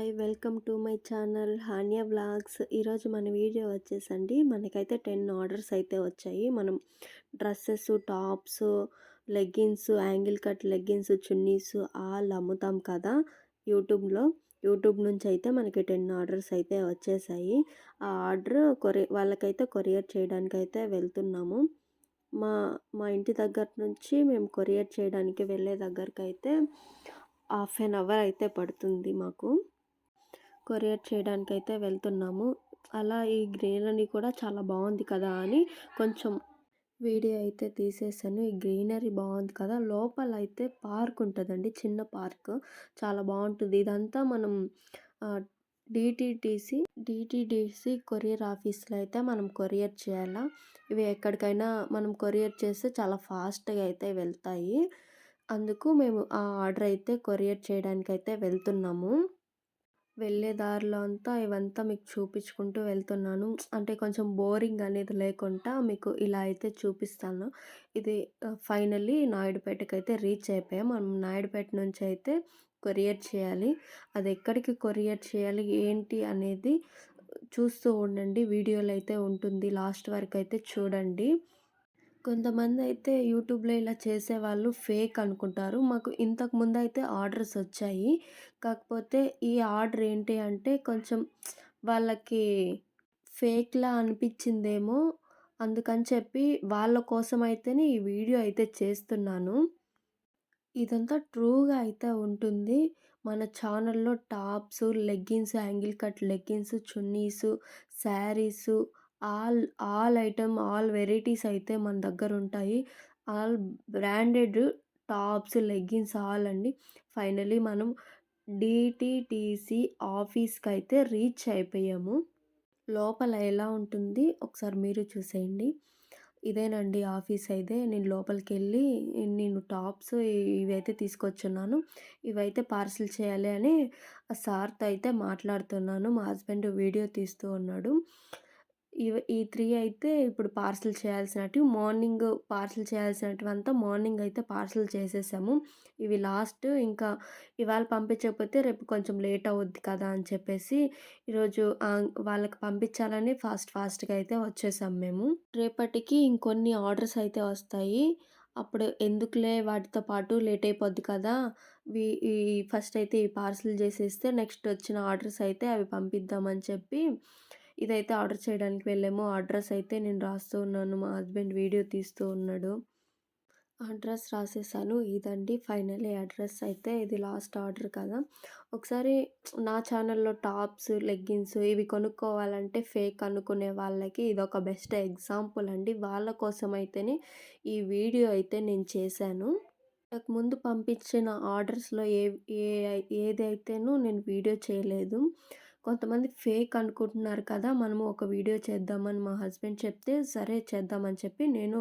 Hi welcome to my channel Haniya vlogs. ఈరోజు మన video వచ్చేసండి. మనకైతే టెన్ ఆర్డర్స్ అయితే వచ్చాయి. మనం dresses tops leggings angle cut leggings chunnis all అమ్ముతాం కదా యూట్యూబ్లో. యూట్యూబ్ నుంచి అయితే మనకి టెన్ ఆర్డర్స్ అయితే వచ్చేసాయి. ఆ ఆర్డర్ కొరి వాళ్ళకైతే కొరియర్ చేయడానికి అయితే వెళ్తున్నాము. మా మా ఇంటి దగ్గర నుంచి మేము కొరియర్ చేయడానికి వెళ్ళే దగ్గరకైతే హాఫ్ అన్ అవర్ అయితే పడుతుంది మాకు. కొరియర్ చేయడానికి అయితే వెళ్తున్నాము. అలా ఈ గ్రీనరీ కూడా చాలా బాగుంది కదా అని కొంచెం వీడియో అయితే తీసేసాను. ఈ గ్రీనరీ బాగుంది కదా లోపల అయితే పార్క్ ఉంటుందండి చిన్న పార్క్. చాలా బాగుంటుంది. ఇదంతా మనం డిటిటిసి డిటిడిసి కొరియర్ ఆఫీస్లో అయితే మనం కొరియర్ చేయాలా? ఇవి ఎక్కడికైనా మనం కొరియర్ చేస్తే చాలా ఫాస్ట్గా అయితే వెళ్తాయి. అందుకు మేము ఆ ఆర్డర్ అయితే కొరియర్ చేయడానికి అయితే వెళ్తున్నాము. వెళ్ళే దారిలో అంతా ఇవంతా మీకు చూపించుకుంటూ వెళ్తున్నాను. అంటే కొంచెం బోరింగ్ అనేది లేకుండా మీకు ఇలా అయితే చూపిస్తాను. ఇది ఫైనల్లీ నాయుడుపేటకి అయితే రీచ్ అయిపోయాం. మనం నాయుడుపేట నుంచి అయితే కొరియర్ చేయాలి. అది ఎక్కడికి కొరియర్ చేయాలి ఏంటి అనేది చూస్తూ ఉండండి. వీడియోలు అయితే ఉంటుంది. లాస్ట్ వరకు అయితే చూడండి. కొంతమంది అయితే యూట్యూబ్లో ఇలా చేసేవాళ్ళు ఫేక్ అనుకుంటారు. మాకు ఇంతకు ముందు అయితే ఆర్డర్స్ వచ్చాయి. కాకపోతే ఈ ఆర్డర్ ఏంటి అంటే కొంచెం వాళ్ళకి ఫేక్లా అనిపించిందేమో అందుకని చెప్పి వాళ్ళ కోసం అయితేనే ఈ వీడియో అయితే చేస్తున్నాను. ఇదంతా ట్రూగా అయితే ఉంటుంది. మన ఛానల్లో tops leggings angle cut leggings chunnis saris all all item all varieties అయితే మన దగ్గర ఉంటాయి. All branded tops leggings all అండి. ఫైనలీ మనం డిటిటిసి ఆఫీస్కి అయితే రీచ్ అయిపోయాము. లోపల ఎలా ఉంటుంది ఒకసారి మీరు చూసేయండి. ఇదేనండి ఆఫీస్ అయితే. నేను లోపలికి వెళ్ళి నేను టాప్స్ ఇవైతే తీసుకొచ్చున్నాను. ఇవైతే పార్సిల్ చేయాలి అని సార్తో అయితే మాట్లాడుతున్నాను. మా హస్బెండ్ వీడియో తీస్తూ ఉన్నాడు. ఇవి ఈ త్రీ అయితే ఇప్పుడు పార్సల్ చేయాల్సినట్టు మార్నింగ్ పార్సల్ చేయాల్సినటువంతా మార్నింగ్ అయితే పార్సల్ చేసేసాము. ఇవి లాస్ట్ ఇంకా ఇవాళ పంపించకపోతే రేపు కొంచెం లేట్ అవుద్ది కదా అని చెప్పేసి ఈరోజు వాళ్ళకి పంపించాలని ఫాస్ట్ ఫాస్ట్గా అయితే వచ్చేసాం మేము. రేపటికి ఇంకొన్ని ఆర్డర్స్ అయితే వస్తాయి. అప్పుడు ఎందుకులే వాటితో పాటు లేట్ అయిపోద్ది కదా. ఈ ఫస్ట్ అయితే ఈ పార్సల్ చేసేస్తే నెక్స్ట్ వచ్చిన ఆర్డర్స్ అయితే అవి పంపిద్దామని చెప్పి ఇదైతే ఆర్డర్ చేయడానికి వెళ్ళాము. అడ్రస్ అయితే నేను రాస్తూ ఉన్నాను. మా హస్బెండ్ వీడియో తీస్తూ ఉన్నాడు. అడ్రస్ రాసేసాను. ఇదండి ఫైనలీ అడ్రస్ అయితే. ఇది లాస్ట్ ఆర్డర్ కదా. ఒకసారి నా ఛానల్లో టాప్స్ లెగ్గిన్స్ ఇవి కొనుక్కోవాలంటే ఫేక్ అనుకునే వాళ్ళకి ఇది ఒక బెస్ట్ ఎగ్జాంపుల్ అండి. వాళ్ళ కోసం అయితేనే ఈ వీడియో అయితే నేను చేశాను. నాకు ముందు పంపించిన ఆర్డర్స్లో ఏ ఏ ఏదైతేనూ నేను వీడియో చేయలేదు. కొంతమంది ఫేక్ అనుకుంటున్నారు కదా మనము ఒక వీడియో చేద్దామని మా హస్బెండ్ చెప్తే సరే చేద్దామని చెప్పి నేను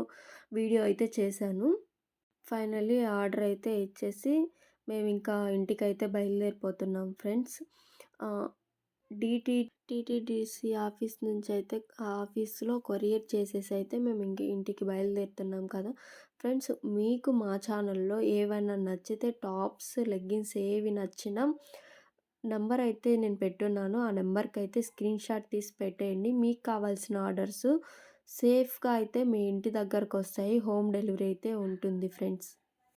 వీడియో అయితే చేశాను. ఫైనల్లీ ఆర్డర్ అయితే ఇచ్చేసి మేము ఇంకా ఇంటికైతే బయలుదేరిపోతున్నాం ఫ్రెండ్స్. డిటి టీటీడీసీ ఆఫీస్ నుంచి అయితే ఆ ఆఫీస్లో కొరియర్ చేసేసి అయితే మేము ఇంక ఇంటికి బయలుదేరుతున్నాం కదా. ఫ్రెండ్స్ మీకు మా ఛానల్లో ఏవైనా నచ్చితే టాప్స్ లెగ్గిన్స్ ఏవి నచ్చినా నెంబర్ అయితే నేను పెట్టున్నాను. ఆ నెంబర్కి అయితే స్క్రీన్ షాట్ తీసి పెట్టేయండి. మీకు కావాల్సిన ఆర్డర్స్ సేఫ్గా అయితే మీ ఇంటి దగ్గరకు వస్తాయి హోమ్ డెలివరీ అయితే ఉంటుంది ఫ్రెండ్స్.